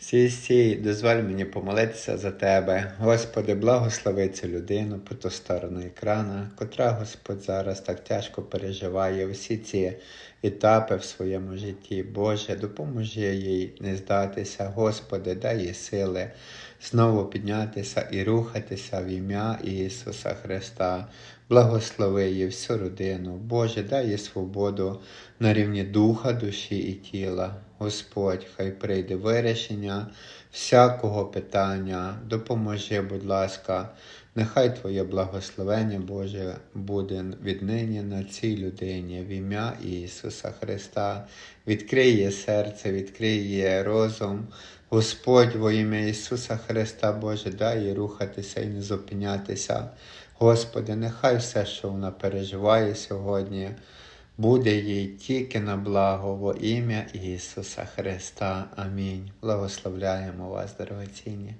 Сій, дозволь мені помолитися за тебе. Господи, благослови цю людину по ту сторону екрана, котра Господь зараз так тяжко переживає усі ці етапи в своєму житті. Боже, допоможи їй не здатися, Господи, дай їй сили знову піднятися і рухатися в ім'я Ісуса Христа. Благослови її всю родину. Боже, дай їй свободу на рівні духа, душі і тіла. Господь, хай прийде вирішення всякого питання. Допоможи, будь ласка, нехай Твоє благословення, Боже, буде віднині на цій людині в ім'я Ісуса Христа. Відкриє серце, відкриє розум. Господь, во ім'я Ісуса Христа, Боже, дай їй рухатися і не зупинятися. Господи, нехай все, що вона переживає сьогодні, буде їй тільки на благо во ім'я Ісуса Христа. Амінь. Благословляємо вас, дорогоцінні.